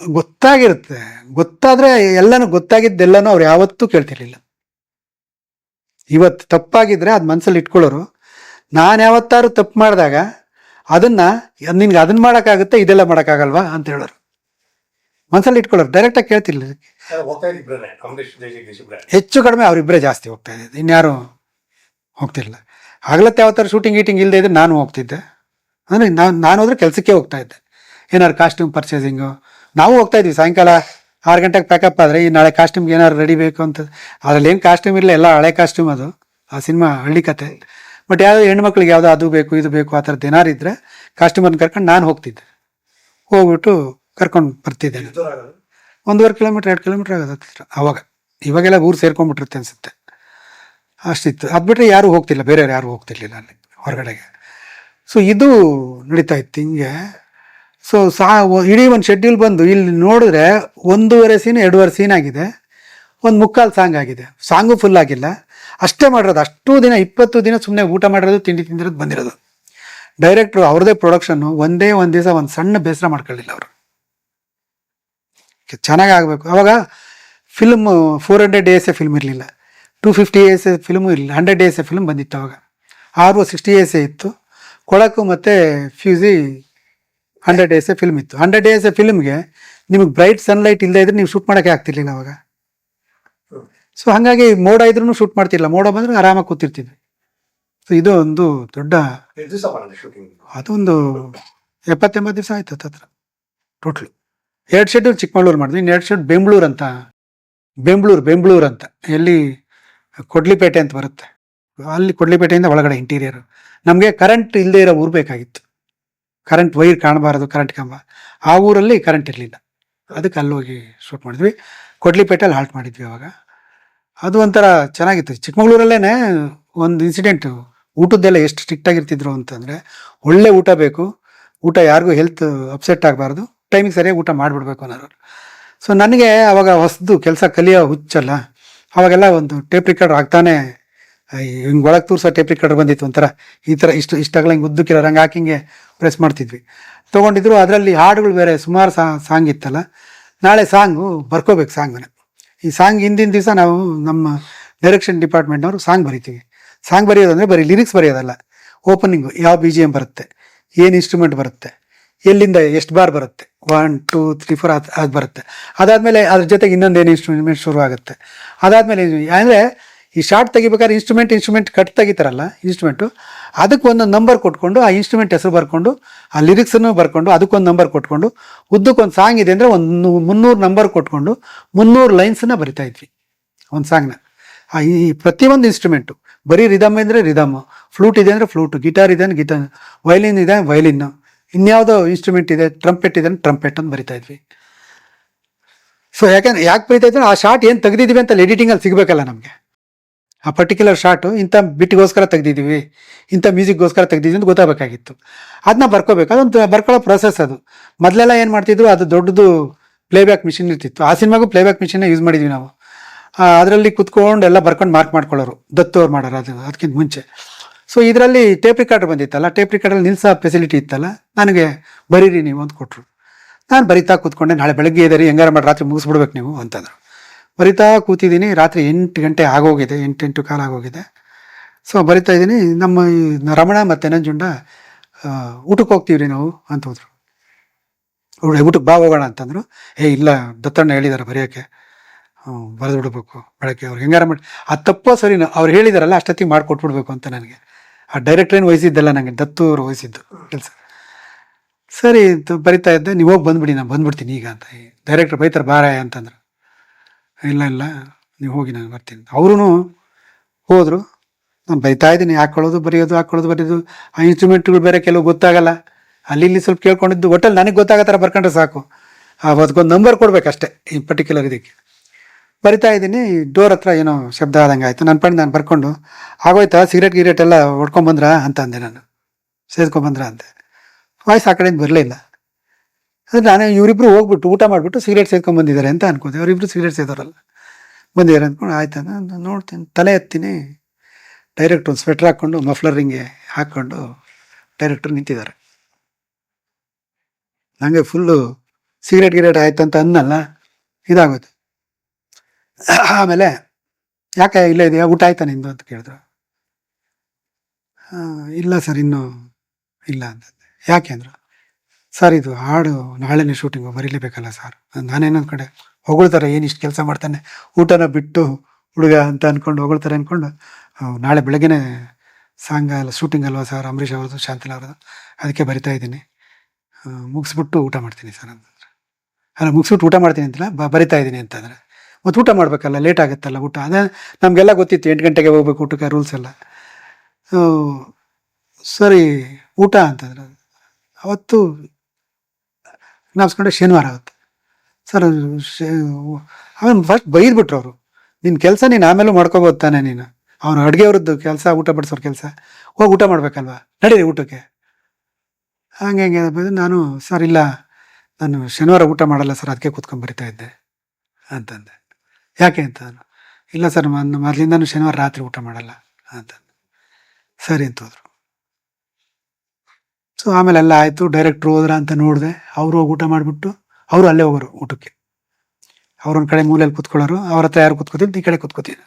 ಗೊತ್ತಾಗಿರುತ್ತೆ. ಗೊತ್ತಾದ್ರೆ ಎಲ್ಲನೂ ಗೊತ್ತಾಗಿದ್ದೆಲ್ಲನೂ ಅವ್ರು ಯಾವತ್ತೂ ಕೇಳ್ತಿರ್ಲಿಲ್ಲ. ಇವತ್ತು ತಪ್ಪಾಗಿದ್ರೆ ಅದು ಮನಸ್ಸಲ್ಲಿ ಇಟ್ಕೊಳ್ಳೋರು. ನಾನು ಯಾವತ್ತಾರು ತಪ್ಪು ಮಾಡಿದಾಗ ಅದನ್ನು ನಿನ್ಗೆ ಅದನ್ನ ಮಾಡೋಕ್ಕಾಗುತ್ತೆ ಇದೆಲ್ಲ ಮಾಡೋಕ್ಕಾಗಲ್ವಾ ಅಂತ ಹೇಳೋರು. ಮನಸ್ಸಲ್ಲಿ ಇಟ್ಕೊಳ್ಳೋರು. ಡೈರೆಕ್ಟಾಗಿ ಕೇಳ್ತಿರ್ಲಿಲ್ಲ ಹೆಚ್ಚು ಕಡಿಮೆ ಅವರಿಬ್ಬರೇ ಜಾಸ್ತಿ ಹೋಗ್ತಾ ಇದ್ದಿದ್ದು ಇನ್ಯಾರು ಹೋಗ್ತಿರಲಿಲ್ಲ. ಆಗ್ಲತ್ತೆ ಯಾವತ್ತಾರು ಶೂಟಿಂಗ್ ಗೀಟಿಂಗ್ ಇಲ್ಲದೆ ಇದ್ರೆ ನಾನು ಹೋಗ್ತಿದ್ದೆ. ಅಂದರೆ ನಾನು ನಾನು ಹೋದ್ರೆ ಕೆಲಸಕ್ಕೆ ಹೋಗ್ತಾ ಇದ್ದೆ. ಏನಾದ್ರು ಕಾಸ್ಟ್ಯೂಮ್ ಪರ್ಚೇಸಿಂಗು ನಾವು ಹೋಗ್ತಾ ಇದ್ವಿ ಸಾಯಂಕಾಲ ಆರು ಗಂಟೆಗೆ ಪ್ಯಾಕಪ್ ಆದರೆ ಈ ನಾಳೆ ಕಾಸ್ಟ್ಯೂಮ್ಗೆ ಏನಾದ್ರು ರೆಡಿ ಬೇಕು ಅಂತ. ಅದ್ರಲ್ಲಿ ಏನು ಕಾಸ್ಟ್ಯೂಮ್ ಇರಲಿಲ್ಲ ಎಲ್ಲ ಹಳೆ ಕಾಸ್ಟ್ಯೂಮ್ ಅದು. ಆ ಸಿನಿಮಾ ಹಳ್ಳಿ ಕತೆ. ಬಟ್ ಯಾವುದೋ ಹೆಣ್ಮಕ್ಳಿಗೆ ಯಾವುದೋ ಅದು ಬೇಕು ಇದು ಬೇಕು ಆ ಥರದ್ದು ಏನಾರು ಇದ್ದರೆ ಕಾಸ್ಟ್ಯೂಮನ್ನು ಕರ್ಕೊಂಡು ನಾನು ಹೋಗ್ತಿದ್ದೆ. ಹೋಗ್ಬಿಟ್ಟು ಕರ್ಕೊಂಡು ಬರ್ತಿದ್ದೆ. ಒಂದೂವರೆ ಕಿಲೋಮೀಟ್ರ್ ಎರಡು ಕಿಲೋಮೀಟ್ರ್ ಆಗೋದು ಹತ್ತಿರ ಅವಾಗ. ಇವಾಗೆಲ್ಲ ಊರು ಸೇರ್ಕೊಂಡ್ಬಿಟ್ಟಿರುತ್ತೆ ಅನ್ಸುತ್ತೆ. ಅಷ್ಟಿತ್ತು. ಅದು ಬಿಟ್ಟರೆ ಯಾರೂ ಹೋಗ್ತಿಲ್ಲ ಬೇರೆಯವ್ರು ಯಾರೂ ಹೋಗ್ತಿರ್ಲಿಲ್ಲ ಅಲ್ಲಿ ಹೊರಗಡೆಗೆ. ಸೊ ಇದು ನಡೀತಾ ಇತ್ತು ಹಿಂಗೆ. ಸೊ ಸಾ ಇಡೀ ಒಂದು ಶೆಡ್ಯೂಲ್ ಬಂದು ಇಲ್ಲಿ ನೋಡಿದ್ರೆ ಒಂದೂವರೆ ಸೀನ್ ಎರಡೂವರೆ ಸೀನ್ ಆಗಿದೆ. ಒಂದು ಮುಕ್ಕಾಲು ಸಾಂಗ್ ಆಗಿದೆ. ಸಾಂಗು ಫುಲ್ ಆಗಿಲ್ಲ. ಅಷ್ಟೇ ಮಾಡಿರೋದು. ಅಷ್ಟು ದಿನ, ಇಪ್ಪತ್ತು ದಿನ ಸುಮ್ಮನೆ ಊಟ ಮಾಡಿರೋದು, ತಿಂಡಿ ತಿಂದಿರೋದು, ಬಂದಿರೋದು. ಡೈರೆಕ್ಟ್ರು ಅವ್ರದೇ ಪ್ರೊಡಕ್ಷನ್ನು ಒಂದೇ ಒಂದು ದಿವಸ ಒಂದು ಸಣ್ಣ ಬೇಸರ ಮಾಡ್ಕೊಳ್ಳಿಲ್ಲ ಅವರು. ಚೆನ್ನಾಗಿ ಆಗಬೇಕು. ಅವಾಗ film four hundred days a film ಇರಲಿಲ್ಲ. Two fifty S A film ಇರಲಿಲ್ಲ. ಹಂಡ್ರೆಡ್ ಡೇಸ್ ಎ ಫಿಲ್ಮ್ ಬಂದಿತ್ತು ಅವಾಗ. ಆರು ಸಿಕ್ಸ್ಟಿ ಎಸ್ ಎ ಇತ್ತು. ಕೊಳಕು ಮತ್ತು ಫ್ಯೂಸಿ ಹಂಡ್ರೆಡ್ ಡೇಸ್ ಎ ಫಿಲ್ಮ್ ಇತ್ತು. ಹಂಡ್ರೆಡ್ ಡೇಸ್ ಎ ಫಿಲ್ಮ್ಗೆ ನಿಮಗೆ ಬ್ರೈಟ್ ಸನ್ಲೈಟ್ ಇಲ್ಲದೆ ಇದ್ರೆ ನೀವು ಶೂಟ್ ಮಾಡೋಕೆ ಆಗ್ತಿರ್ಲಿಲ್ಲ ಅವಾಗ. ಸೊ ಹಾಗಾಗಿ ಮೋಡ ಇದ್ರೂ ಶೂಟ್ ಮಾಡ್ತಿರ್ಲಿಲ್ಲ. ಮೋಡ ಬಂದ್ರೆ ಆರಾಮಾಗಿ ಕೂತಿರ್ತಿದ್ವಿ. ಸೊ ಇದು ಒಂದು ದೊಡ್ಡ ಅದೊಂದು ಎಪ್ಪತ್ತೆಂಬತ್ತು ದಿವಸ ಆಯ್ತು ಹತ್ರ. ಟೋಟ್ಲಿ ಎರಡು ಶೆಡ್ಯೂಲ್ ಚಿಕ್ಕಮಗಳೂರು ಮಾಡಿದ್ವಿ. ಇನ್ನು ಎರಡು ಶೆಡ್ ಬೆಂಗಳೂರು ಅಂತ. ಬೆಂಗಳೂರು ಬೆಂಗಳೂರು ಅಂತ. ಎಲ್ಲಿ ಕೊಡ್ಲಿಪೇಟೆ ಅಂತ ಬರುತ್ತೆ. ಅಲ್ಲಿ ಕೊಡ್ಲಿಪೇಟೆಯಿಂದ ಒಳಗಡೆ ಇಂಟೀರಿಯರ್ ನಮಗೆ ಕರೆಂಟ್ ಇಲ್ಲದೆ ಇರೋ ಊರು ಬೇಕಾಗಿತ್ತು. ಕರೆಂಟ್ ವೈರ್ ಕಾಣಬಾರದು ಕರೆಂಟ್ ಕಂಬ. ಆ ಊರಲ್ಲಿ ಕರೆಂಟ್ ಇರಲಿಲ್ಲ. ಅದಕ್ಕೆ ಅಲ್ಲಿ ಹೋಗಿ ಶೂಟ್ ಮಾಡಿದ್ವಿ. ಕೊಡ್ಲಿಪೇಟೆಯಲ್ಲಿ ಹಾಲ್ಟ್ ಮಾಡಿದ್ವಿ ಅವಾಗ. ಅದು ಒಂಥರ ಚೆನ್ನಾಗಿತ್ತು. ಚಿಕ್ಕಮಗಳೂರಲ್ಲೇ ಒಂದು ಇನ್ಸಿಡೆಂಟು ಊಟದ್ದೆಲ್ಲ ಎಷ್ಟು ಸ್ಟ್ರಿಕ್ಟ್ ಆಗಿರ್ತಿದ್ರು ಅಂತಂದರೆ, ಒಳ್ಳೆ ಊಟ ಬೇಕು. ಊಟ ಯಾರಿಗೂ ಹೆಲ್ತ್ ಅಪ್ಸೆಟ್ ಆಗಬಾರ್ದು. ಟೈಮಿಗೆ ಸರಿಯಾಗಿ ಊಟ ಮಾಡಿಬಿಡ್ಬೇಕು ಅನ್ನೋರು. ಸೊ ನನಗೆ ಅವಾಗ ಹೊಸದು ಕೆಲಸ ಕಲಿಯೋ ಹುಚ್ಚಲ್ಲ. ಅವಾಗೆಲ್ಲ ಒಂದು ಟೇಪ್ ರೆಕಾರ್ಡ್ ಆಗ್ತಾನೆ ಹಿಂಗೆ ಒಳಗೆ ತೂರ್ಸೋ ಟೇಪ್ ರಿಕಾರ್ಡರ್ ಬಂದಿತ್ತು ಒಂಥರ. ಈ ಥರ ಇಷ್ಟು ಇಷ್ಟಾಗಲ್ಲ ಹಿಂಗೆ ಉದ್ದಕ್ಕಿರೋ ಹಂಗೆ ಹಾಕಿಂಗೆ ಪ್ರೆಸ್ ಮಾಡ್ತಿದ್ವಿ. ತೊಗೊಂಡಿದ್ರು ಅದರಲ್ಲಿ ಹಾಡುಗಳು ಬೇರೆ ಸುಮಾರು ಸಾಂಗ್ ಇತ್ತಲ್ಲ. ನಾಳೆ ಸಾಂಗು ಬರ್ಕೋಬೇಕು ಸಾಂಗನ್ನು ಈ ಸಾಂಗ್ ಹಿಂದಿನ ದಿವಸ ನಾವು ನಮ್ಮ ಡೈರೆಕ್ಷನ್ ಡಿಪಾರ್ಟ್ಮೆಂಟ್ನವರು ಸಾಂಗ್ ಬರಿತೀವಿ. ಸಾಂಗ್ ಬರೆಯೋದಂದ್ರೆ ಬರೀ ಲಿರಿಕ್ಸ್ ಬರೆಯೋದಲ್ಲ. ಓಪನಿಂಗು ಯಾವ ಬಿ ಜಿ ಎಂ ಬರುತ್ತೆ, ಏನು ಇನ್ಸ್ಟ್ರೂಮೆಂಟ್ ಬರುತ್ತೆ, ಎಲ್ಲಿಂದ ಎಷ್ಟು ಬಾರ್ ಬರುತ್ತೆ ಒನ್ ಟೂ ತ್ರೀ ಫೋರ್ ಅದು ಬರುತ್ತೆ. ಅದಾದಮೇಲೆ ಅದ್ರ ಜೊತೆಗೆ ಇನ್ನೊಂದು ಏನು ಇನ್ಸ್ಟ್ರೂಮೆಂಟ್ ಶುರು ಆಗುತ್ತೆ ಅದಾದಮೇಲೆ, ಅಂದರೆ ಈ ಶಾರ್ಟ್ ತೆಗಿಬೇಕಾದ್ರೆ ಇನ್ಸ್ಟ್ರೂಮೆಂಟ್ ಇನ್ಸ್ಟ್ರೂಮೆಂಟ್ ಕಟ್ ತೆಗಿತಾರಲ್ಲ ಇನ್ಸ್ಟ್ರೂಮೆಂಟು ಅದಕ್ಕೆ ಒಂದು ನಂಬರ್ ಕೊಟ್ಕೊಂಡು, ಆ ಇನ್ಸ್ಟ್ರೂಮೆಂಟ್ ಹೆಸರು ಬರ್ಕೊಂಡು, ಆ ಲಿರಿಕ್ಸನ್ನು ಬರ್ಕೊಂಡು, ಅದಕ್ಕೊಂದು ನಂಬರ್ ಕೊಟ್ಕೊಂಡು, ಉದ್ದಕ್ಕೊಂದು ಸಾಂಗ್ ಇದೆ ಅಂದರೆ ಒಂದು ಮುನ್ನೂರು ನಂಬರ್ ಕೊಟ್ಕೊಂಡು, ಮುನ್ನೂರು ಲೈನ್ಸನ್ನ ಬರಿತಾ ಇದ್ವಿ. ಒಂದು ಸಾಂಗ್ನ ಆ ಈ ಪ್ರತಿಯೊಂದು ಇನ್ಸ್ಟ್ರೂಮೆಂಟು ಬರೀ ರಿದಮ್ ಅಂದರೆ ರಿದಮ್ ಫ್ಲೂಟ್ ಇದೆ ಅಂದರೆ ಫ್ಲೂಟು ಗಿಟಾರ್ ಇದೆ ಅಂದ್ರೆ ಗಿಟಾರ್ ವೈಲಿನ್ ಇದೆ ವೈಲಿನ್ನು ಇನ್ಯಾವುದೋ ಇನ್ಸ್ಟ್ರೂಮೆಂಟ್ ಇದೆ ಟ್ರಂಪೆಟ್ ಇದೆ ಟ್ರಂಪೆಟ್ ಅಂತ ಬರಿತಾ ಇದ್ವಿ. ಸೊ ಯಾಕಂದ್ರೆ ಯಾಕೆ ಬರಿತಾ ಇದ್ರೆ ಆ ಶಾರ್ಟ್ ಏನು ತೆಗೆದಿದ್ದೀವಿ ಅಂತ ಎಡಿಟಿಂಗಲ್ಲಿ ಸಿಗಬೇಕಲ್ಲ ನಮಗೆ. ಆ ಪರ್ಟಿಕ್ಯುಲರ್ ಶಾರ್ಟು ಇಂಥ ಬಿಟ್ಟಿಗೋಸ್ಕರ ತೆಗ್ದಿದ್ದೀವಿ, ಇಂಥ ಮ್ಯೂಸಿಕ್ಗೋಸ್ಕರ ತೆಗ್ದಿದ್ದೀವಿ ಅಂತ ಗೊತ್ತಾಗಬೇಕಾಗಿತ್ತು. ಅದನ್ನ ಬರ್ಕೋಬೇಕು. ಅದೊಂದು ಬರ್ಕೊಳ್ಳೋ ಪ್ರೊಸೆಸ್ ಅದು. ಮೊದಲೆಲ್ಲ ಏನು ಮಾಡ್ತಿದ್ರು, ಅದು ದೊಡ್ಡದು ಪ್ಲೇಬ್ಯಾಕ್ ಮಿಷಿನ್ ಇರ್ತಿತ್ತು. ಆ ಸಿನಿಮಾಗೂ ಪ್ಲೇಬ್ಯಾಕ್ ಮಿಷಿನ್ನೇ ಯೂಸ್ ಮಾಡಿದ್ವಿ ನಾವು. ಅದರಲ್ಲಿ ಕುತ್ಕೊಂಡು ಎಲ್ಲ ಬರ್ಕೊಂಡು ಮಾರ್ಕ್ ಮಾಡ್ಕೊಳ್ಳೋರು. ದತ್ತು ಅವ್ರು ಮಾಡೋರು ಅದು, ಅದಕ್ಕಿಂತ ಮುಂಚೆ. ಸೊ ಇದರಲ್ಲಿ ಟೇಪ್ ರಿಕಾರ್ಡ್ ಬಂದಿತ್ತಲ್ಲ ಟೇಪ್ ರಿಕಾರ್ಡಲ್ಲಿ ನಿಲ್ಸೋ ಫೆಸಿಲಿಟಿ ಇತ್ತಲ್ಲ, ನನಗೆ ಬರೀರಿ ನೀವು ಅಂತ ಕೊಟ್ಟರು ನಾನು ಬರಿತಾ ಕೂತ್ಕೊಂಡೆ, ನಾಳೆ ಬೆಳಗ್ಗೆ ಇದ್ದೀರಿ ಹೆಂಗಾರ ಮಾಡಿ ರಾತ್ರಿ ಮುಗಿಸ್ಬಿಡ್ಬೇಕು ನೀವು ಅಂತಂದರು. ಬರಿತಾ ಕೂತಿದ್ದೀನಿ. ರಾತ್ರಿ ಎಂಟು ಗಂಟೆ ಆಗೋಗಿದೆ. ಎಂಟೆಂಟು ಎಂಟು ಕಾಲ ಆಗೋಗಿದೆ. ಸೊ ಬರಿತಾ ಇದ್ದೀನಿ. ನಮ್ಮ ರಮಣ ಮತ್ತು ನಂಜುಂಡ ಊಟಕ್ಕೆ ಹೋಗ್ತೀವ್ರಿ ನಾವು ಅಂತ ಹೋದ್ರು. ಊಟಕ್ಕೆ ಬಾ ಹೋಗೋಣ ಅಂತಂದರು. ಏ, ಇಲ್ಲ, ದತ್ತಣ್ಣ ಹೇಳಿದ್ದಾರೆ ಬರೆಯೋಕ್ಕೆ. ಬರೆದು ಬಿಡ್ಬೇಕು ಬೆಳಗ್ಗೆ ಅವ್ರು. ಹೆಂಗಾರ ಮಾಡಿ, ಆ ತಪ್ಪೋ ಸರಿನೋ ಅವ್ರು ಹೇಳಿದಾರಲ್ಲ, ಅಷ್ಟೊತ್ತಿಗೆ ಮಾಡಿಕೊಟ್ಬಿಡ್ಬೇಕು ಅಂತ ನನಗೆ. ಆ ಡೈರೆಕ್ಟ್ರೇನು ವಹಿಸಿದ್ದಲ್ಲ ನನಗೆ ದತ್ತು ಅವರು ವಹಿಸಿದ್ದು ಕೆಲಸ. ಸರಿ ಬರಿತಾ ಇದ್ದೆ. ನೀವು ಹೋಗಿ ಬಂದ್ಬಿಡಿ, ನಾನು ಬಂದ್ಬಿಡ್ತೀನಿ ಈಗ ಅಂತ. ಡೈರೆಕ್ಟ್ರ್ ಬೈತಾರೆ ಬಾರಾಯ ಅಂತಂದ್ರು. ಇಲ್ಲ ಇಲ್ಲ. ನೀವು ಹೋಗಿ ನಾನು ಬರ್ತೀನಿ. ಅವರು ಹೋದರು. ನಾನು ಬೈತಾ ಇದ್ದೀನಿ. ಹಾಕೊಳ್ಳೋದು, ಬರೆಯೋದು ಹಾಕೊಳ್ಳೋದು, ಬರೆಯೋದು. ಆ ಇನ್ಸ್ಟ್ರೂಮೆಂಟ್ಗಳು ಬೇರೆ ಕೆಲವು ಗೊತ್ತಾಗಲ್ಲ. ಅಲ್ಲಿ ಇಲ್ಲಿ ಸ್ವಲ್ಪ ಕೇಳ್ಕೊಂಡಿದ್ದು ಒಟ್ಟಲ್ಲಿ ನನಗೆ ಗೊತ್ತಾಗೋ ಬರ್ಕೊಂಡ್ರೆ ಸಾಕು. ಅದಕ್ಕೊಂದು ನಂಬರ್ ಕೊಡ್ಬೇಕಷ್ಟೇ ಈ ಪರ್ಟಿಕ್ಯುಲರ್ ಇದಕ್ಕೆ. ಬರಿತಾ ಇದ್ದೀನಿ. ಡೋರ್ ಹತ್ರ ಏನೋ ಶಬ್ದ ಆದಂಗೆ ಆಯಿತು. ನನ್ನ ಪಣ್ಣ ನಾನು ಬರ್ಕೊಂಡು, ಆಗೋಯ್ತಾ? ಸಿಗರೇಟ್ ಗಿರೇಟ್ ಎಲ್ಲ ಹೊಡ್ಕೊಂಬಂದ್ರ ಅಂತ ಅಂದೆ ನಾನು. ಸೇದ್ಕೊಂಬಂದ್ರ ಅಂತೆ ವಾಯ್ಸ್ ಆ ಕಡೆಯಿಂದ ಬರಲಿಲ್ಲ ಅಂದರೆ ನಾನೇ ಇವರಿಬ್ರು ಹೋಗ್ಬಿಟ್ಟು ಊಟ ಮಾಡಿಬಿಟ್ಟು ಸಿಗರೇಟ್ ಸೇದ್ಕೊಂಬಂದಿದ್ದಾರೆ ಅಂತ ಅನ್ಕೋತೀವಿ ಅವರಿಬ್ರು ಸಿಗರೇಟ್ ಸೇದೋರಲ್ಲ. ಬಂದಿದ್ದಾರೆ ಅಂದ್ಕೊಂಡು ಆಯ್ತು ನಾನು ನೋಡ್ತೀನಿ. ತಲೆ ಎತ್ತೀನಿ. ಡೈರೆಕ್ಟ್ ಒಂದು ಸ್ವೆಟ್ರ್ ಹಾಕ್ಕೊಂಡು ಮಫ್ಲರ್ ಹಿಂಗೆ ಹಾಕ್ಕೊಂಡು ಡೈರೆಕ್ಟ್ರು ನಿಂತಿದ್ದಾರೆ. ನನಗೆ ಫುಲ್ಲು ಸಿಗರೇಟ್ ಗಿರೇಟ್ ಆಯ್ತು ಅಂತ ಅನ್ನಲ್ಲ. ಇದಾಗುತ್ತೆ ಆಮೇಲೆ ಯಾಕೆ ಇಲ್ಲ ಇದೆಯಾ? ಊಟ ಆಯ್ತಾ ನಿಂದು ಅಂತ ಕೇಳಿದ್ರು. "ಆ, ಇಲ್ಲ ಸರ್ ಇನ್ನೂ ಇಲ್ಲ ಅಂತ. ಯಾಕೆ ಅಂದ್ರು? ಸರ್ ಇದು ಹಾಡು ನಾಳೆನೇ ಶೂಟಿಂಗು ಬರೀಲೇಬೇಕಲ್ಲ ಸರ್ ನಾನೇನೊಂದು ಕಡೆ ಹೊಗಳ್ತಾರೆ, ಏನು ಇಷ್ಟು ಕೆಲಸ ಮಾಡ್ತಾನೆ? ಊಟನ ಬಿಟ್ಟು ಹುಡುಗ ಅಂತ ಅಂದ್ಕೊಂಡು ಹೊಗಳ್ತಾರೆ ಅಂದ್ಕೊಂಡು ನಾಳೆ ಬೆಳಗ್ಗೆನೆ ಸಾಂಗ್ ಅಲ್ಲ ಶೂಟಿಂಗ್ ಅಲ್ವಾ ಸರ್ ಅಂಬರೀಷ್ ಅವ್ರದ್ದು, ಶಾಂತಿಲ ಅವ್ರದ್ದು. ಅದಕ್ಕೆ ಬರಿತಾ ಇದ್ದೀನಿ. ಮುಗಿಸ್ಬಿಟ್ಟು ಊಟ ಮಾಡ್ತೀನಿ ಸರ್ ಅಂತಂದ್ರೆ ಅಲ್ಲ, ಮುಗಿಸ್ಬಿಟ್ಟು ಊಟ ಮಾಡ್ತೀನಿ ಅಂತಲ್ಲ, ಬ, ಬರಿತಾ ಇದ್ದೀನಿ ಅಂತಂದರೆ. ಮತ್ತು ಊಟ ಮಾಡಬೇಕಲ್ಲ ಲೇಟ್ ಆಗುತ್ತಲ್ಲ ಊಟ. ಅದೇ ನಮಗೆಲ್ಲ ಗೊತ್ತಿತ್ತು, ಎಂಟು ಗಂಟೆಗೆ ಹೋಗ್ಬೇಕು ಊಟಕ್ಕೆ ರೂಲ್ಸ್ ಎಲ್ಲ. ಸರಿ, ಊಟ ಅಂತಂದ್ರೆ, ಅವತ್ತು ನಾಪ್ಸ್ಕೊಂಡೆ ಶನಿವಾರ ಆಗುತ್ತೆ. ಸರ್ ಅವನು ಫಸ್ಟ್ ಬೈದ್ಬಿಟ್ರು ಅವರು. ನಿನ್ನ ಕೆಲಸ ನೀನು ಆಮೇಲೂ ಮಾಡ್ಕೋಬೋದು ತಾನೆ ನೀನು. ಅವನು ಅಡುಗೆಯವ್ರದ್ದು ಕೆಲಸ, ಊಟ ಬಡಿಸೋರು ಕೆಲಸ. ಹೋಗಿ ಊಟ ಮಾಡ್ಬೇಕಲ್ವಾ? ನಡೀರಿ ಊಟಕ್ಕೆ. ಹಂಗೆ ಹಂಗೆ ಬೈದು ನಾನು, ಸರ್, ಇಲ್ಲ. ನಾನು ಶನಿವಾರ ಊಟ ಮಾಡಲ್ಲ ಸರ್ ಅದಕ್ಕೆ ಕೂತ್ಕೊಂಡು ಬರಿತಾ ಇದ್ದೆ. ಅಂತಂದೆ. ಯಾಕೆ ಅಂತ ನಾನು ಇಲ್ಲ ಸರ್ ನಾನು ಮೊದಲಿಂದನೂ ಶನಿವಾರ ರಾತ್ರಿ ಊಟ ಮಾಡಲ್ಲ. ಅಂತಂದೆ. ಸರಿ ಅಂತ ಹೋದ್ರು. ಸೊ ಆಮೇಲೆ ಎಲ್ಲ ಆಯಿತು ಡೈರೆಕ್ಟ್ರು ಹೋದ್ರ ಅಂತ ನೋಡಿದೆ, ಅವರು ಹೋಗಿ ಊಟ ಮಾಡಿಬಿಟ್ಟು, ಅವರು ಅಲ್ಲೇ ಹೋಗೋರು ಊಟಕ್ಕೆ. ಅವ್ರೊಂದು ಕಡೆ ಮೂಲೆಯಲ್ಲಿ ಕೂತ್ಕೊಳ್ಳೋರು, ಅವ್ರ ಹತ್ರ ಯಾರು ಕೂತ್ಕೋತಿದ್ದು ಈ ಕಡೆ ಕೂತ್ಕೋತಿದ್ರು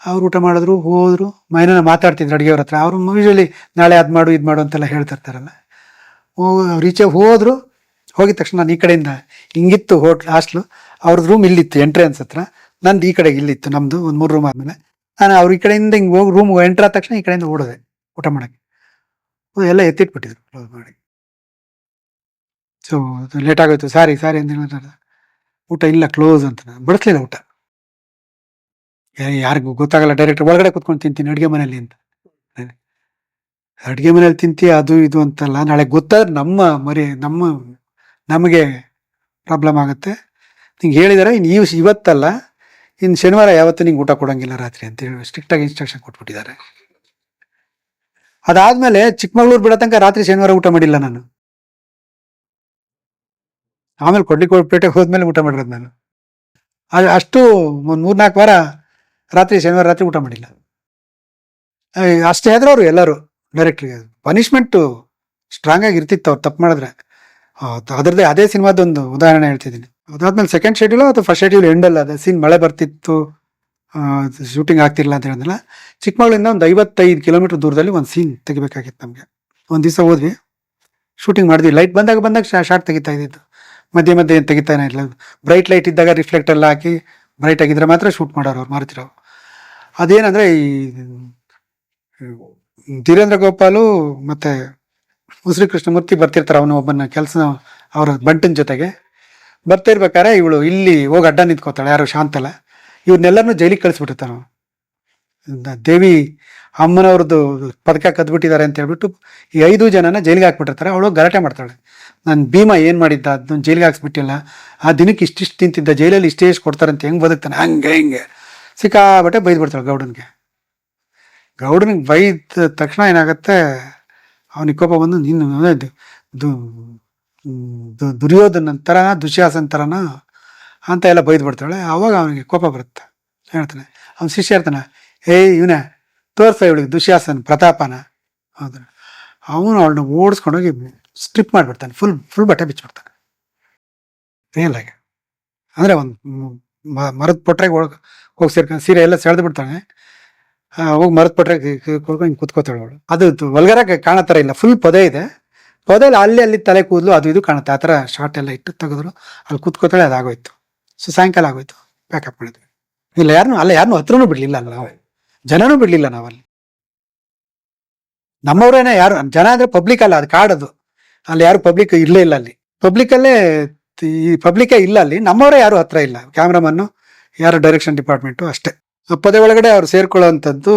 ಅವ್ರು ಊಟ ಮಾಡಿದ್ರು, ಹೋದ್ರು, ಮೈನನ ಮಾತಾಡ್ತಿದ್ರು ಅಡುಗೆಯವ್ರ ಹತ್ರ. ಅವರು ಯೂಶಲಿ ನಾಳೆ ಅದು ಮಾಡು, ಇದು ಮಾಡು ಅಂತೆಲ್ಲ ಹೇಳ್ತಿರ್ತಾರಲ್ಲ ಹೋ ರೀಚೆ ಹೋದ್ರು, ಹೋಗಿದ ತಕ್ಷಣ ನಾನು ಈ ಕಡೆಯಿಂದ ಹಿಂಗಿತ್ತು ಹೋಟ್ಲ್, ಹಾಸ್ಟ್ಲು ಅವ್ರದ್ದು ರೂಮ್ ಇಲ್ಲಿತ್ತು ಎಂಟ್ರೆನ್ಸ್ ಹತ್ರ. ನಂದು ಈ ಕಡೆಗೆ ಇಲ್ಲಿತ್ತು ನಮ್ಮದು ಒಂದು ಮೂರು ರೂಮ್ ಆದಮೇಲೆ. ನಾನು ಅವ್ರ ಈ ಕಡೆಯಿಂದ ಹಿಂಗೆ ಹೋಗಿ ರೂಮ್ ಎಂಟ್ರ್ ಆದ ತಕ್ಷಣ ಈ ಕಡೆಯಿಂದ ಓಡೋದೆ, ಊಟ ಮಾಡೋಕ್ಕೆ. ಎಲ್ಲ ಎತ್ತಿಟ್ಬಿಟ್ಟಿದ್ರು ಕ್ಲೋಸ್ ಮಾಡಿ. ಸೊ ಲೇಟ್ ಆಗೋಯ್ತು. ಸಾರಿ ಸಾರಿ ಅಂತ ಹೇಳಿದ್ರೆ ಊಟ ಇಲ್ಲ ಕ್ಲೋಸ್ ಅಂತ ನಾನು ಬಡಿಸ್ಲಿಲ್ಲ ಊಟ. ಯಾರಿಗೂ ಗೊತ್ತಾಗಲ್ಲ ಡೈರೆಕ್ಟ್ ಒಳಗಡೆ ಕುತ್ಕೊಂಡು ತಿಂತೀನಿ ಅಡುಗೆ ಮನೇಲಿ ಅಂತ. ಅಡುಗೆ ಮನೇಲಿ ತಿಂತಿ ಅದು ಇದು ಅಂತಲ್ಲ, ನಾಳೆ ಗೊತ್ತಾದ್ರೆ ನಮ್ಮ ಮರಿ, ನಮ್ಮ, ನಮಗೆ ಪ್ರಾಬ್ಲಮ್ ಆಗುತ್ತೆ. ನಿಂಗೆ ಹೇಳಿದಾರೆ, ಇನ್ನು ಈ ಇವತ್ತಲ್ಲ, ಇನ್ನು ಶನಿವಾರ ಯಾವತ್ತೂ ನಿಂಗೆ ಊಟ ಕೊಡೋಂಗಿಲ್ಲ ರಾತ್ರಿ ಅಂತೇಳಿ ಸ್ಟ್ರಿಕ್ಟಾಗಿ ಇನ್ಸ್ಟ್ರಕ್ಷನ್ ಕೊಟ್ಬಿಟ್ಟಿದ್ದಾರೆ. ಅದಾದ್ಮೇಲೆ ಚಿಕ್ಕಮಗಳೂರು ಬಿಡೋ ತನಕ ರಾತ್ರಿ ಶನಿವಾರ ಊಟ ಮಾಡಿಲ್ಲ ನಾನು. ಆಮೇಲೆ ಕೊಡ್ಲಿಕೋಟೆಗೆ ಹೋದ್ಮೇಲೆ ಊಟ ಮಾಡಿರೋದು ನಾನು. ಅಷ್ಟು ಒಂದು ಮೂರ್ನಾಲ್ಕು ವಾರ ರಾತ್ರಿ ಶನಿವಾರ ರಾತ್ರಿ ಊಟ ಮಾಡಿಲ್ಲ. ಅಷ್ಟೇ ಅಷ್ಟೇ ಅವರು ಎಲ್ಲರೂ ಡೈರೆಕ್ಟ್ರಿಗೆ ಪನಿಷ್ಮೆಂಟು ಸ್ಟ್ರಾಂಗ್ ಆಗಿ ಇರ್ತಿತ್ತು ಅವ್ರು ತಪ್ಪು ಮಾಡಿದ್ರೆ. ಅದರದ್ದೇ ಅದೇ ಸಿನಿಮಾದೊಂದು ಉದಾಹರಣೆ ಹೇಳ್ತಿದ್ದೀನಿ. ಅದಾದ್ಮೇಲೆ ಸೆಕೆಂಡ್ ಶೆಡ್ಯೂಲ್ ಅಥವಾ ಫಸ್ಟ್ ಶೆಡ್ಯೂಲ್ ಎಂಡಲ್ಲ ಅದೇ ಸೀನ್ ಮಳೆ ಬರ್ತಿತ್ತು. ಶೂಟಿಂಗ್ ಆಗ್ತಿಲ್ಲ ಅಂತ ಹೇಳಿದ್ನಲ್ಲ. ಚಿಕ್ಕಮಗಳೂರಿಂದ ಒಂದು ಐವತ್ತೈದು ಕಿಲೋಮೀಟರ್ ದೂರದಲ್ಲಿ ಒಂದು ಸೀನ್ ತೆಗಿಬೇಕಾಗಿತ್ತು ನಮಗೆ. ಒಂದು ದಿವಸ ಹೋದ್ವಿ. ಶೂಟಿಂಗ್ ಮಾಡಿದ್ವಿ. ಲೈಟ್ ಬಂದಾಗ ಬಂದಾಗ ಶಾರ್ಟ್ ತೆಗಿತಾ ಇದ್ದಿದ್ದು. ಮಧ್ಯೆ ಮಧ್ಯೆ ಏನು ತೆಗಿತಾನೆ ಇಲ್ಲ. ಬ್ರೈಟ್ ಲೈಟ್ ಇದ್ದಾಗ ರಿಫ್ಲೆಕ್ಟ್ ಎಲ್ಲ ಹಾಕಿ ಬ್ರೈಟ್ ಆಗಿದ್ರೆ ಮಾತ್ರ ಶೂಟ್ ಮಾಡೋರು ಅವ್ರು ಮಾರುತಿರೋರು ಅದೇನಂದರೆ ಈ, ಧೀರೇಂದ್ರ ಗೋಪಾಲು ಮತ್ತೆ ಮುಸ್ರಿ ಕೃಷ್ಣಮೂರ್ತಿ ಬರ್ತಿರ್ತಾರೆ ಅವನು ಒಬ್ಬನ ಕೆಲಸ ಅವರ ಬಂಟನ ಜೊತೆಗೆ. ಬರ್ತಾ ಇರ್ಬೇಕಾರೆ ಇವಳು ಇಲ್ಲಿ ಹೋಗಿ ಅಡ್ಡ ನಿಂತ್ಕೋತಾಳೆ ಯಾರು ಶಾಂತಲ ಇವ್ರನ್ನೆಲ್ಲರನ್ನೂ ಜೈಲಿಗೆ ಕಳಿಸ್ಬಿಟ್ಟಿರ್ತಾನ. ದೇವಿ ಅಮ್ಮನವ್ರದ್ದು ಪದಕ ಕದ್ಬಿಟ್ಟಿದ್ದಾರೆ ಅಂತ ಹೇಳ್ಬಿಟ್ಟು ಈ ಐದು ಜನನ ಜೈಲಿಗೆ ಹಾಕ್ಬಿಟ್ಟಿರ್ತಾರೆ. ಅವಳು ಗಲಾಟೆ ಮಾಡ್ತಾಳೆ. ನಾನು ಭೀಮ ಏನು ಮಾಡಿದ್ದ? ಅದನ್ನ ಜೈಲಿಗೆ ಹಾಕ್ಸ್ಬಿಟ್ಟಿಲ್ಲ. ಆ ದಿನಕ್ಕೆ ಇಷ್ಟಿಷ್ಟು ತಿಂತಿದ್ದ ಜೈಲಲ್ಲಿ ಇಷ್ಟೇ ಇಷ್ಟು ಕೊಡ್ತಾರೆ ಅಂತ ಹೆಂಗೆ ಬದುಕ್ತಾನೆ? ಹಂಗೆ ಹಿಂಗೆ. ಸಿಕ್ಕಾಬಟ್ಟೆ ಬೈದ್ಬಿಡ್ತಾಳೆ ಗೌಡನಿಗೆ. ಗೌಡನಿಗೆ ಬೈದ ತಕ್ಷಣ ಏನಾಗುತ್ತೆ? ಅವನಿಗೆ ಕೋಪ ಬಂದು ನೀನು ದುರ್ಯೋಧನ ಥರನ ದುಶ್ಯಾಸನ ಥರನ ಅಂತ ಎಲ್ಲ ಬೈದು ಬಿಡ್ತಾಳೆ. ಆವಾಗ ಅವನಿಗೆ ಕೋಪ ಬರುತ್ತೆ. ಹೇಳ್ತಾನೆ. ಅವ್ನ ಶಿಷ್ಯ ಇರ್ತಾನೆ ಏಯ್ ಇವನೇ, ತೋರ್ಸ ಇವಳಿಗೆ ದುಶ್ಯಾಸನ್ ಪ್ರತಾಪನ. ಹೌದು. ಅವನು ಅವಳನ್ನ ಓಡಿಸ್ಕೊಂಡೋಗಿ ಸ್ಟ್ರಿಪ್ ಮಾಡಿಬಿಡ್ತಾನೆ, ಫುಲ್ ಫುಲ್ ಬಟ್ಟೆ ಬಿಚ್ಚಿಬಿಡ್ತಾನೆ. ರಿಯಲ್ ಆಗಿ. ಅಂದರೆ ಒಂದು ಮರದ ಪೊಟ್ರೆಗೆ ಒಳಗೆ ಹೋಗಿ ಸೇರ್ಕೊಂಡು ಸೀರೆ ಎಲ್ಲ ಸೆಳೆದು ಬಿಡ್ತಾನೆ. ಹೋಗಿ ಮರದ ಪೊಟ್ರೆಗೆ ಹಿಂಗೆ ಕುತ್ಕೋತಾಳೆ ಅವಳು. ಅದು ಒಳಗಡೆ ಕಾಣೋ ಥರ ಇಲ್ಲ, ಫುಲ್ ಪೊದೆ ಇದೆ. ಪೊದೆಲಿ ಅಲ್ಲಿ ಅಲ್ಲಿ ತಲೆ ಕೂದಲು, ಅದು ಇದು ಕಾಣುತ್ತೆ. ಆ ಥರ ಶಾರ್ಟ್ ಎಲ್ಲ ಇಟ್ಟು ತೆಗೆದ್ರು, ಅಲ್ಲಿ ಕೂತ್ಕೋತಾಳೆ, ಅದಾಗೋಯ್ತು. ಸೊ ಸಾಯಂಕಾಲ ಆಗೋಯ್ತು ಪ್ಯಾಕಪ್ ಮಾಡಿದ್ವಿ. ಇಲ್ಲ ಯಾರನ್ನು ಅಲ್ಲ ಯಾರನ್ನು ಹತ್ರನೂ ಬಿಡಲಿಲ್ಲ ಅಲ್ಲ ನಾವು. ಜನನೂ ಬಿಡಲಿಲ್ಲ ನಾವಲ್ಲಿ. ನಮ್ಮವ್ರೇನೆ ಯಾರು ಜನ ಅಂದ್ರೆ ಪಬ್ಲಿಕ್ ಅಲ್ಲ, ಅದು ಕಾಡದು. ಅಲ್ಲಿ ಯಾರು ಪಬ್ಲಿಕ್ ಇಲ್ಲೇ ಇಲ್ಲ ಅಲ್ಲಿ. ಪಬ್ಲಿಕಲ್ಲೇ ಈ ಪಬ್ಲಿಕೇ ಇಲ್ಲ ಅಲ್ಲಿ. ನಮ್ಮವರೇ ಯಾರು ಹತ್ರ ಇಲ್ಲ. ಕ್ಯಾಮ್ರಾಮನ್ನು ಯಾರು ಡೈರೆಕ್ಷನ್ ಡಿಪಾರ್ಟ್ಮೆಂಟು ಅಷ್ಟೇ. ಪದೇ ಒಳಗಡೆ ಅವ್ರು ಸೇರ್ಕೊಳ್ಳೋ ಅಂಥದ್ದು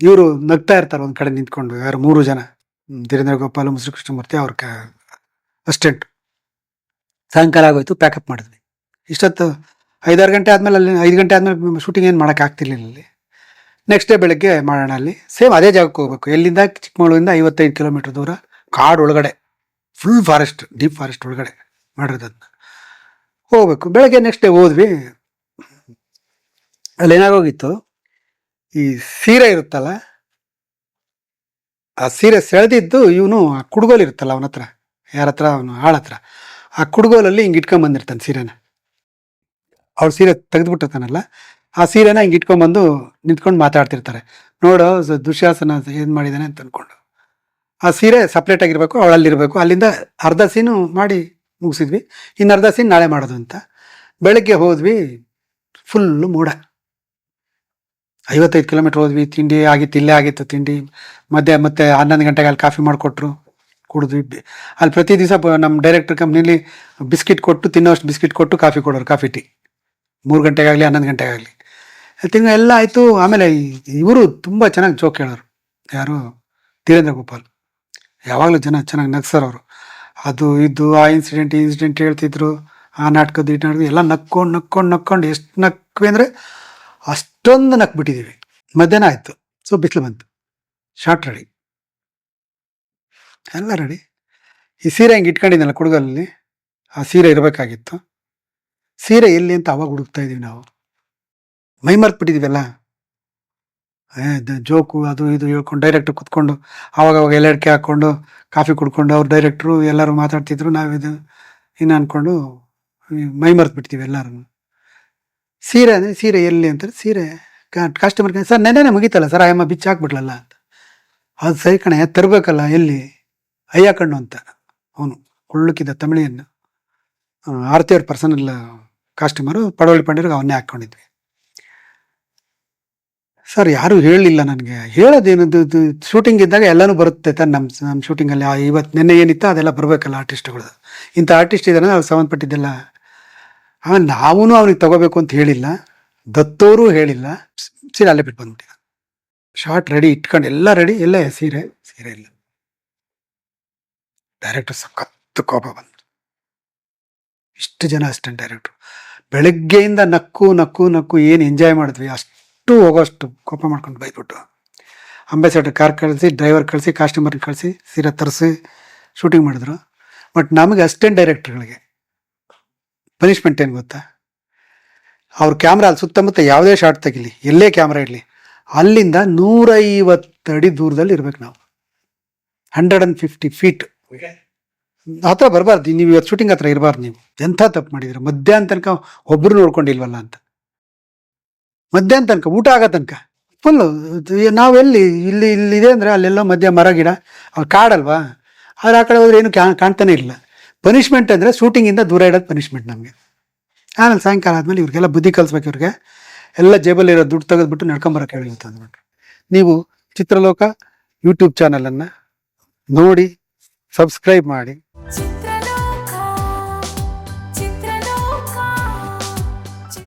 ಇವರು ನಗ್ತಾ ಇರ್ತಾರೆ ಒಂದು ಕಡೆ ನಿಂತ್ಕೊಂಡು. ಯಾರು ಮೂರು ಜನ. ಧೀರೇಂದ್ರ ಗೋಪಾಲ ಮುಸ್ರಿ ಕೃಷ್ಣಮೂರ್ತಿ ಅವ್ರ ಕ ಅಸ್ಟೆಂಟ್ ಸಾಯಂಕಾಲ ಆಗೋಯ್ತು ಪ್ಯಾಕಪ್ ಮಾಡಿದ್ವಿ. ಇಷ್ಟೊತ್ತು ಐದಾರು ಗಂಟೆ ಆದಮೇಲೆ ಅಲ್ಲಿ ಐದು ಗಂಟೆ ಆದಮೇಲೆ ಶೂಟಿಂಗ್ ಏನು ಮಾಡೋಕ್ಕಾಗ್ತಿರ್ಲಿಲ್ಲ ಅಲ್ಲಿ. ನೆಕ್ಸ್ಟ್ ಡೇ ಬೆಳಗ್ಗೆ ಮಾಡೋಣ ಅಲ್ಲಿ. ಸೇಮ್ ಅದೇ ಜಾಗಕ್ಕೆ ಹೋಗ್ಬೇಕು. ಎಲ್ಲಿಂದ? ಚಿಕ್ಕಮಗಳೂರಿಂದ ಐವತ್ತೈದು ಕಿಲೋಮೀಟ್ರ್ ದೂರ ಕಾಡು ಒಳಗಡೆ. ಫುಲ್ ಫಾರೆಸ್ಟ್ ಡೀಪ್ ಫಾರೆಸ್ಟ್ ಒಳಗಡೆ ಮಾಡಿರೋದನ್ನು ಹೋಗ್ಬೇಕು. ಬೆಳಗ್ಗೆ ನೆಕ್ಸ್ಟ್ ಡೇ ಹೋದ್ವಿ. ಅಲ್ಲಿ ಏನಾಗೋಗಿತ್ತು ಈ ಸೀರೆ ಇರುತ್ತಲ್ಲ? ಆ ಸೀರೆ ಸೆಳೆದಿದ್ದು ಇವನು ಆ ಕುಡುಗೋಲು ಇರುತ್ತಲ್ಲ ಅವನ ಹತ್ರ ಯಾರ ಹತ್ರ ಅವನು ಆಳತ್ರ. ಆ ಕುಡುಗೋಲಲ್ಲಿ ಹಿಂಗೆ ಇಟ್ಕೊಂಡ್ ಬಂದಿರ್ತಾನೆ ಸೀರೆನ. ಅವ್ಳು ಸೀರೆ ತೆಗೆದ್ಬಿಟ್ಟಿರ್ತಾನಲ್ಲ, ಆ ಸೀರೆನ ಹಿಂಗೆ ಇಟ್ಕೊಂಡ್ಬಂದು ನಿಂತ್ಕೊಂಡು ಮಾತಾಡ್ತಿರ್ತಾರೆ. ನೋಡು ದುಶ್ಯಾಸನ ಏನು ಮಾಡಿದ್ದಾನೆ ಅಂತ ಅಂದ್ಕೊಂಡು ಆ ಸೀರೆ ಸಪ್ರೇಟ್ ಆಗಿರ್ಬೇಕು, ಅವಳಲ್ಲಿರ್ಬೇಕು. ಅಲ್ಲಿಂದ ಅರ್ಧ ಸೀನು ಮಾಡಿ ಮುಗಿಸಿದ್ವಿ. ಇನ್ನು ಅರ್ಧ ಸೀನ್ ನಾಳೆ ಮಾಡೋದು ಅಂತ. ಬೆಳಗ್ಗೆ ಹೋದ್ವಿ ಫುಲ್ಲು ಮೂಡ. ಐವತ್ತೈದು ಕಿಲೋಮೀಟ್ರ್ ಹೋದ್ವಿ, ತಿಂಡಿ ಆಗಿತ್ತು, ಇಲ್ಲೇ ಆಗಿತ್ತು ತಿಂಡಿ. ಮಧ್ಯೆ, ಮತ್ತೆ ಹನ್ನೊಂದು ಗಂಟೆಗೆ ಅಲ್ಲಿ ಕಾಫಿ ಮಾಡಿಕೊಟ್ರು ಕುಡಿದ್ವಿ ಅಲ್ಲಿ ಪ್ರತಿ ದಿವಸ ನಮ್ಮ ಡೈರೆಕ್ಟರ್ ಕಂಪ್ನಿಲಿ ಬಿಸ್ಕಿಟ್ ಕೊಟ್ಟು, ತಿನ್ನೋಷ್ಟು ಬಿಸ್ಕಿಟ್ ಕೊಟ್ಟು ಕಾಫಿ ಕೊಡೋರು, ಕಾಫಿ ಟೀ. ಮೂರು ಗಂಟೆಗಾಗಲಿ, ಹನ್ನೊಂದು ಗಂಟೆಗಾಗಲಿ. ತಿಂಗಳು ಎಲ್ಲ ಆಯಿತು. ಆಮೇಲೆ ಇವರು ತುಂಬ ಚೆನ್ನಾಗಿ ಜೋಕ್ ಹೇಳೋರು ಯಾರು? ಧೀರೇಂದ್ರ ಗೋಪಾಲ್. ಯಾವಾಗಲೂ ಜನ ಚೆನ್ನಾಗಿ ನಗ್ಸೋರು ಅವರು. ಅದು ಇದು, ಆ ಇನ್ಸಿಡೆಂಟ್ ಈ ಇನ್ಸಿಡೆಂಟ್ ಹೇಳ್ತಿದ್ರು. ಆ ನಾಟಕದ ಈ ನಾಟಕ ಎಲ್ಲ ನಕ್ಕೊಂಡು ನಕ್ಕೊಂಡು ನಕ್ಕೊಂಡು ಎಷ್ಟು ನಕ್ವಿ ಅಂದರೆ ಅಷ್ಟೊಂದು ನಕ್ಬಿಟ್ಟಿದ್ದೀವಿ ಮಧ್ಯಾಹ್ನ ಆಯಿತು. ಸೊ, ಬಿಸಿಲು ಬಂತು. ಶಾರ್ಟ್ ರೆಡಿ ಎಲ್ಲ ರೆಡಿ ಈ ಸೀರೆ ಹಿಂಗೆ ಇಟ್ಕೊಂಡಿದ್ದಲ್ಲ ಕುಡುಗಲ್ಲಿ ಆ ಸೀರೆ ಇರಬೇಕಾಗಿತ್ತು. ಸೀರೆ ಎಲ್ಲಿ ಅಂತ ಅವಾಗ ಹುಡುಕ್ತಾ ಇದೀವಿ ನಾವು. ಮೈ ದ- ಜೋಕು ಅದು ಇದು ಹೇಳ್ಕೊಂಡು ಡೈರೆಕ್ಟ್ರ್ ಕುತ್ಕೊಂಡು ಅವಾಗ ಅವಾಗ ಎಲೆಡ್ಕೆ ಹಾಕ್ಕೊಂಡು, ಕಾಫಿ ಕುಡ್ಕೊಂಡು ಅವ್ರು ಡೈರೆಕ್ಟ್ರು ಎಲ್ಲರೂ ಮಾತಾಡ್ತಿದ್ರು, ನಾವು ಇದು, ಇನ್ನು ಅಂದ್ಕೊಂಡು ಮೈ ಮರ್ತ್ಬಿಡ್ತೀವಿ ಎಲ್ಲರೂ ಸೀರೆ ಅಂದರೆ ಸೀರೆ ಎಲ್ಲಿ ಅಂತಾರೆ, ಸೀರೆ ಕಸ್ಟಮರ್ ಸರ್ ನೆನೆ ಮುಗೀತಲ್ಲ ಸರ್ ಅಯ್ಯಮ್ಮ ಬಿಚ್ಚಿ ಹಾಕ್ಬಿಟ್ಲಲ್ಲ ಅಂತ. ಅದು ಸರಿ ಕಣೆ ತರಬೇಕಲ್ಲ, ಎಲ್ಲಿ? ಅಯ್ಯ ಕಣ್ಣು ಅಂತ. ಅವನು, ಕುಳ್ಳುಕಿದ್ದ ತಮಿಳಿಯನ್ನು. ಆರತಿಯವ್ರ ಪರ್ಸನಲ್ ಕಾಸ್ಟ್ಯೂಮರು ಪಡವಳ್ಳಿ ಪಂಡಿರಿಗೆ ಅವನ್ನೇ ಹಾಕ್ಕೊಂಡಿದ್ವಿ. ಸರ್ ಯಾರು ಹೇಳಲಿಲ್ಲ ನನಗೆ. ಹೇಳೋದೇನದು ಶೂಟಿಂಗ್ ಇದ್ದಾಗ ಎಲ್ಲನೂ ಬರುತ್ತೆ ತಾನೆ ನಮ್ಮ ನಮ್ಮ ಶೂಟಿಂಗಲ್ಲಿ ಇವತ್ತು ನಿನ್ನೆ ಏನಿತ್ತು ಅದೆಲ್ಲ ಬರಬೇಕಲ್ಲ ಆರ್ಟಿಸ್ಟ್ಗಳು ಇಂಥ ಆರ್ಟಿಸ್ಟ್ ಇದ್ದಾನೆ, ಅವ್ರು ಸಂಬಂಧಪಟ್ಟಿದ್ದೆಲ್ಲ. ಆಮೇಲೆ ನಾವೂ ಅವ್ನಿಗೆ ತಗೋಬೇಕು ಅಂತ ಹೇಳಿಲ್ಲ. ದತ್ತೋರು ಹೇಳಿಲ್ಲ. ಸೀರೆ ಅಲ್ಲೇ ಬಿಟ್ಟು ಬಂದ್ಬಿಟ್ಟಿದ್ದ. ಶಾರ್ಟ್ ರೆಡಿ ಇಟ್ಕೊಂಡು ಎಲ್ಲ ರೆಡಿ ಎಲ್ಲ ಸೀರೆ ಸೀರೆ ಇಲ್ಲ. ಡೈರೆಕ್ಟರ್ ಸಖತ್ತು ಕೋಪ ಬಂತು. ಇಷ್ಟು ಜನ ಅಸಿಸ್ಟೆಂಟ್ ಡೈರೆಕ್ಟ್ರು ಬೆಳಗ್ಗೆಯಿಂದ ನಕ್ಕು ನಕ್ಕು ನಕ್ಕು ಏನು ಎಂಜಾಯ್ ಮಾಡಿದ್ವಿ, ಅಷ್ಟು ಹೋಗೋಷ್ಟು ಕೋಪ ಮಾಡ್ಕೊಂಡು ಬೈದ್ಬಿಟ್ಟು. ಅಂಬಾಸಿಡರ್ ಕಾರ್ ಕಳಿಸಿ ಡ್ರೈವರ್ ಕಳಿಸಿ ಕಾಸ್ಟ್ಯೂಮರ್ ಕಳಿಸಿ, ಸೀರೆ ತರಿಸಿ ಶೂಟಿಂಗ್ ಮಾಡಿದ್ರು. ಬಟ್ ನಮಗೆ ಅಸಿಸ್ಟೆಂಟ್ ಡೈರೆಕ್ಟ್ರ್ಗಳಿಗೆ ಪನಿಷ್ಮೆಂಟ್ ಏನು ಗೊತ್ತಾ? ಅವ್ರ ಕ್ಯಾಮ್ರಾ ಅಲ್ಲಿ ಸುತ್ತಮುತ್ತ ಯಾವುದೇ ಶಾರ್ಟ್ ತೆಗಿಲಿ, ಎಲ್ಲೇ ಕ್ಯಾಮ್ರಾ ಇರಲಿ, ಅಲ್ಲಿಂದ ನೂರೈವತ್ತು ಅಡಿ ದೂರದಲ್ಲಿ ಇರ್ಬೇಕು ನಾವು. ಹಂಡ್ರೆಡ್ ಆ್ಯಂಡ್ ಫಿಫ್ಟಿ ಫೀಟ್ ಹತ್ರ ಬರಬಾರ್ದು. ನೀವು ಇವತ್ತು ಶೂಟಿಂಗ್ ಹತ್ರ ಇರಬಾರ್ದು ನೀವು. ಎಂಥ ತಪ್ಪು ಮಾಡಿದ್ರೆ ಮಧ್ಯಾಹ್ನ ತನಕ ಒಬ್ಬರು ನೋಡ್ಕೊಂಡಿಲ್ವಲ್ಲ ಅಂತ. ಮಧ್ಯಾಹ್ನ ತನಕ, ಊಟ ಆಗೋ ತನಕ. ಫುಲ್ಲು ನಾವೆಲ್ಲಿ ಇಲ್ಲಿ ಇಲ್ಲಿದೆ ಅಂದರೆ ಅಲ್ಲೆಲ್ಲ ಮಧ್ಯ ಮರ, ಗಿಡ ಅವ್ರು ಕಾಡಲ್ವಾ? ಅವ್ರು ಆ ಕಡೆ ಹೋದ್ರೆ ಏನು ಕಾಣ್ತಾನೆ ಇಲ್ಲ. ಪನಿಷ್ಮೆಂಟ್ ಅಂದರೆ ಶೂಟಿಂಗಿಂದ ದೂರ ಇಡೋದು ಪನಿಷ್ಮೆಂಟ್ ನಮಗೆ. ಆಮೇಲೆ ಸಾಯಂಕಾಲ ಆದಮೇಲೆ ಇವ್ರಿಗೆಲ್ಲ ಬುದ್ಧಿ ಕಲಿಸ್ಬೇಕು ಇವ್ರಿಗೆ. ಎಲ್ಲ ಜೇಬಲ್ಲಿರೋ ದುಡ್ಡು ತೆಗೆದ್ಬಿಟ್ಟು ನಡ್ಕೊಂಬರಕ್ಕೆ ಹೇಳಿ ಅಂತ ಅಂದ್ಬಿಟ್ರು ನೀವು ಚಿತ್ರಲೋಕ ಯೂಟ್ಯೂಬ್ ಚಾನಲನ್ನು ನೋಡಿ ಸಬ್ಸ್ಕ್ರೈಬ್ ಮಾಡಿ.